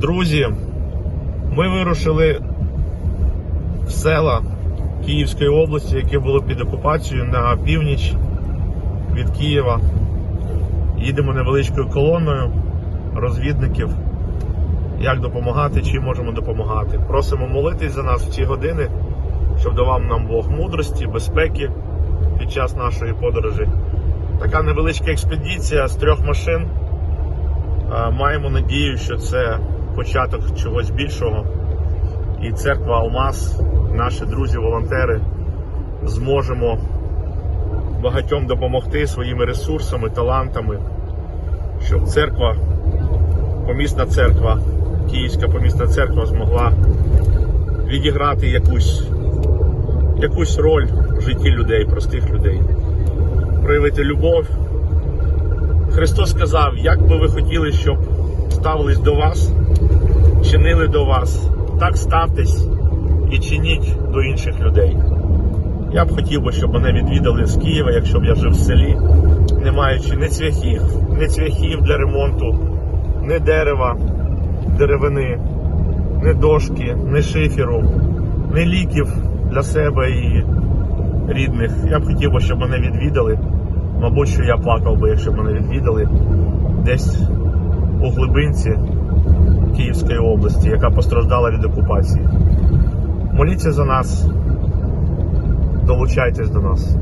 Друзі, ми вирушили в села Київської області, які були під окупацією на північ від Києва. Їдемо невеличкою колоною розвідників. Як допомагати, чим можемо допомагати. Просимо молитись за нас в ці години, щоб давав нам Бог мудрості, безпеки під час нашої подорожі. Така невеличка експедиція з трьох машин. Е, Маємо надію, що це початок чогось більшого. І церква Алмаз, наші друзі-волонтери, зможемо багатьом допомогти своїми ресурсами, талантами, щоб церква, помісна церква, Київська помісна церква змогла відіграти якусь, якусь роль в житті людей, простих людей, проявити любов. Христос сказав, як би ви хотіли, щоб ставились до вас, чинили до вас, так ставтесь і чиніть до інших людей. Я б хотів би, щоб мене відвідали з Києва, якщо б я жив в селі, не маючи ні цвяхів, ні цвяхів для ремонту, ні дерева, деревини, ні дошки, ні шиферу, ні ліків для себе і рідних. Я б хотів щоб мене відвідали. Мабуть, що я плакав би, якщо б мене відвідали десь у глибинці Київської області, яка постраждала від окупації. Моліться за нас, долучайтесь до нас.